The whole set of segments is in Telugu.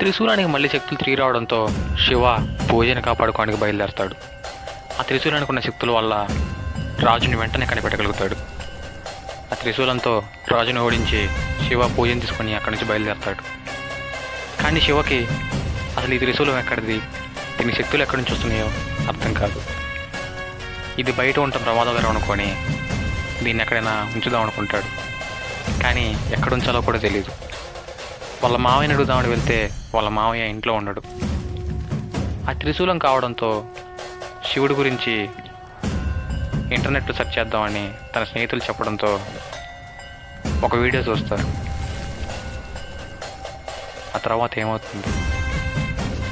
త్రిశూలానికి మళ్ళీ శక్తులు తిరిగి రావడంతో శివ పూజని కాపాడుకోవడానికి బయలుదేరతాడు. ఆ త్రిశూలానికి ఉన్న శక్తుల వల్ల రాజుని వెంటనే కనిపెట్టగలుగుతాడు. ఆ త్రిశూలంతో రాజుని ఓడించి శివ పూజను తీసుకొని అక్కడి నుంచి బయలుదేరతాడు. కానీ శివకి అసలు ఈ త్రిశూలం ఎక్కడిది? దీని శక్తులు ఎక్కడి నుంచి వస్తున్నాయో అర్థం కాదు. ఇది బయట ఉండటం ప్రమాదకరం అనుకొని దీన్ని ఎక్కడైనా ఉంచుదాం అనుకుంటాడు. కానీ ఎక్కడ ఉంచాలో కూడా తెలియదు వాళ్ళ మావయ్యని అడుగుదామని వెళ్తే వాళ్ళ మావయ్య ఇంట్లో ఉండడు. ఆ త్రిశూలం కావడంతో శివుడి గురించి ఇంటర్నెట్లో సెర్చ్ చేద్దామని తన స్నేహితులు చెప్పడంతో ఒక వీడియో చూస్తారు. ఆ తర్వాత ఏమవుతుంది?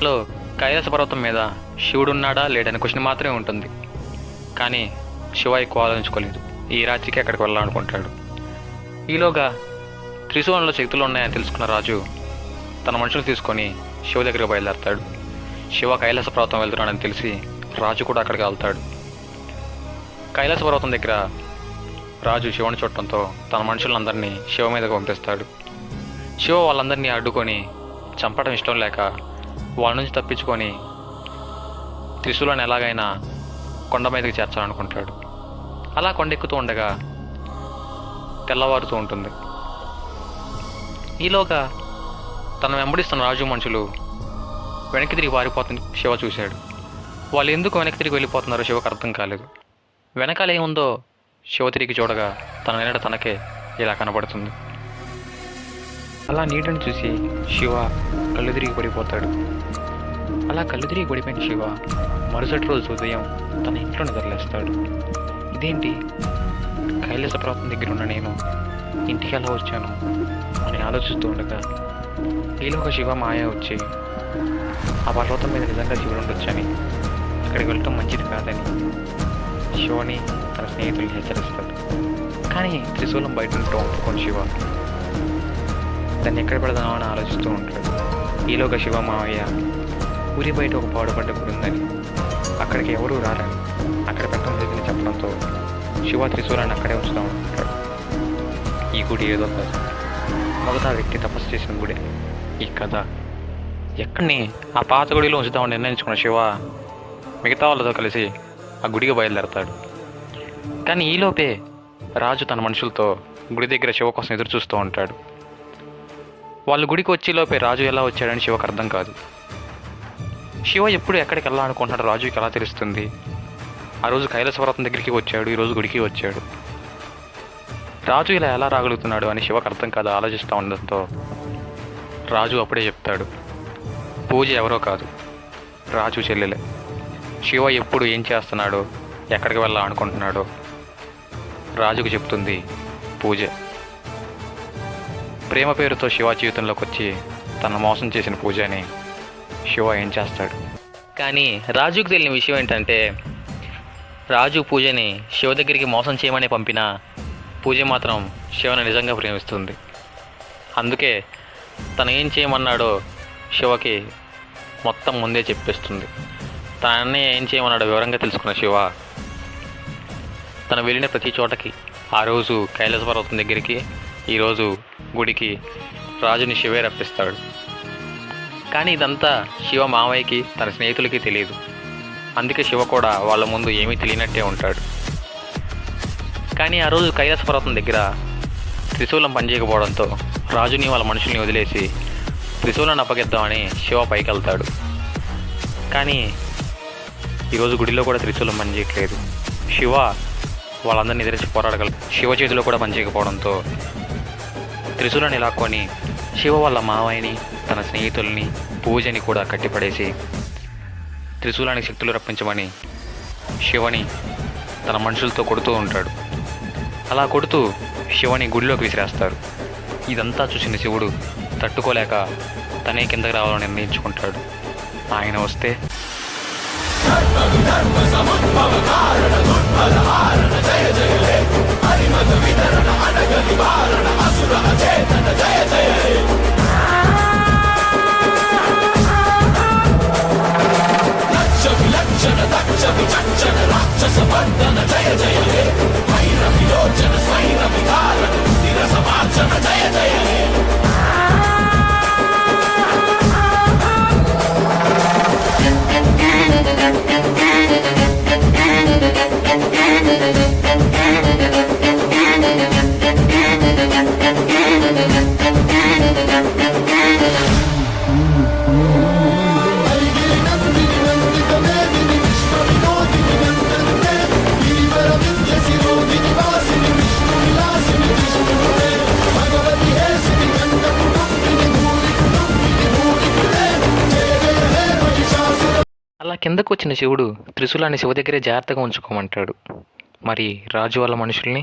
లో కైలాస పర్వతం మీద శివుడు ఉన్నాడా లేడని క్వశ్చన్ మాత్రమే ఉంటుంది. కానీ శివ ఎక్కువ ఆలోచించుకోలేదు ఈ రాత్రికి అక్కడికి వెళ్ళాలనుకుంటాడు? ఈలోగా త్రిశూలంలో శక్తులు ఉన్నాయని తెలుసుకున్న రాజు తన మనుషులు తీసుకొని శివ దగ్గరికి బయలుదేరతాడు. శివ కైలాస పర్వతం వెళ్తున్నాడని తెలిసి రాజు కూడా అక్కడికి వెళ్తాడు. కైలాస పర్వతం దగ్గర రాజు శివుని చూడటంతో తన మనుషులందరినీ శివ మీదకు పంపిస్తాడు. శివ వాళ్ళందరినీ అడ్డుకొని చంపడం ఇష్టం లేక వాళ్ళ నుంచి తప్పించుకొని త్రిశూలను ఎలాగైనా కొండ మీదకి చేర్చాలనుకుంటాడు. అలా కొండెక్కుతూ ఉండగా తెల్లవారుతూ ఉంటుంది. ఈలోగా తన వెంబడిస్తున్న రాజు మనుషులు వెనక్కి తిరిగి పారిపోతుంది శివ చూశాడు. వాళ్ళు ఎందుకు వెనక్కి తిరిగి వెళ్ళిపోతున్నారో శివకు అర్థం కాలేదు. వెనకాల ఏముందో శివ తిరిగి చూడగా తన వెనట తనకే ఇలా కనబడుతుంది. అలా నీటిని చూసి శివ కళ్ళు తిరిగి పడిపోతాడు. అలా కళ్ళు తిరిగి పడిపోయిన శివ మరుసటి రోజు ఉదయం తన ఇంట్లో నిద్రలేస్తాడు. ఇదేంటి? కైలాస పర్వతం దగ్గర ఉన్న నేను ఇంటికి ఎలా వచ్చాను? ఆలోచిస్తూ ఉండగా ఒక శివ మాయ వచ్చి ఆ పర్వతం మీద నిజంగా శివుడు ఉండొచ్చని అక్కడికి వెళ్ళటం మంచిది కాదని శివని తన స్నేహితులు హెచ్చరిస్తాడు. కానీ త్రిశూలం బయట ఉంటూ ఒప్పుకొని శివ దాన్ని ఎక్కడ పెడదామని ఆలోచిస్తూ ఉంటాడు. ఈలోగా శివ మావయ్య ఊరి బయట ఒక పాడుపడ్డ గుడి ఉందని అక్కడికి ఎవరూ రారని అక్కడ పెట్టడం లేదని చెప్పడంతో శివ త్రిశూలాన్ని అక్కడే ఉంచుదాం అనుకుంటాడు. ఈ గుడి ఏదో కాదు. మొదట వ్యక్తి తపస్సు చేసిన గుడి. ఈ కథ ఎక్కడిని? ఆ పాత గుడిలో ఉంచుదామని నిర్ణయించుకున్న శివ మిగతా వాళ్ళతో కలిసి ఆ గుడికి బయలుదేరతాడు. కానీ ఈలోపే రాజు తన మనుషులతో గుడి దగ్గర శివ కోసం ఎదురు చూస్తూ ఉంటాడు. వాళ్ళు గుడికి వచ్చేలోపే రాజు ఎలా వచ్చాడని శివకు అర్థం కాదు. శివ ఎప్పుడు ఎక్కడికి వెళ్ళాలనుకుంటున్నాడు రాజుకి ఎలా తెలుస్తుంది? ఆ రోజు కైలాస పర్వతం దగ్గరికి వచ్చాడు ఈరోజు గుడికి వచ్చాడు. రాజు ఇలా ఎలా రాగలుగుతున్నాడు అని శివకు అర్థం కాదు ఆలోచిస్తూ ఉండడంతో రాజు అప్పుడే చెప్తాడు పూజ ఎవరో కాదు రాజు చెల్లెలే. శివ ఎప్పుడు ఏం చేస్తున్నాడో ఎక్కడికి వెళ్ళాలనుకుంటున్నాడో రాజుకు చెప్తుంది పూజ. ప్రేమ పేరుతో శివ జీవితంలోకి వచ్చి తన మోసం చేసిన పూజని శివ ఏం చేస్తాడు. కానీ రాజుకు తెలియని విషయం ఏంటంటే రాజు పూజని శివ దగ్గరికి మోసం చేయమని పంపిన పూజ మాత్రం శివని నిజంగా ప్రేమిస్తుంది. అందుకే తను ఏం చేయమన్నాడో శివకి మొత్తం ముందే చెప్పేస్తుంది. తన అన్నయ్య ఏం చేయమన్నాడో వివరంగా తెలుసుకున్న శివ తను వెళ్ళిన ప్రతి చోటకి ఆ రోజు కైలాస పర్వతం దగ్గరికి ఈరోజు గుడికి రాజుని శివే రప్పిస్తాడు. కానీ ఇదంతా శివ మావయ్యకి తన స్నేహితులకి తెలియదు. అందుకే శివ కూడా వాళ్ళ ముందు ఏమీ తెలియనట్టే ఉంటాడు. కానీ ఆ రోజు కైలాస పర్వతం దగ్గర త్రిశూలం పనిచేయకపోవడంతో రాజుని వాళ్ళ మనుషుల్ని వదిలేసి త్రిశూలను అప్పగిద్దామని శివ పైకి వెళ్తాడు కానీ ఈరోజు గుడిలో కూడా త్రిశూలం పనిచేయట్లేదు. శివ వాళ్ళందరినీ ఎదిరించి పోరాడగల శివ చేతిలో కూడా పనిచేయకపోవడంతో త్రిశూలని లాక్కొని శివ వాళ్ళ మావయ్యని తన స్నేహితుల్ని పూజని కూడా కట్టిపడేసి త్రిశూలానికి శక్తులు రప్పించమని శివని తన మనుషులతో కొడుతూ ఉంటాడు. అలా కొడుతూ శివుని గుడిలోకి విసిరేస్తారు. ఇదంతా చూసిన శివుడు తట్టుకోలేక తనే కిందకి రావాలని నిర్ణయించుకుంటాడు. ఆయన వస్తే జయ జయ జయ జయ కిందకు వచ్చిన శివుడు త్రిశూలాన్ని శివ దగ్గరే జాగ్రత్తగా ఉంచుకోమంటాడు. మరి రాజు వాళ్ళ మనుషుల్ని?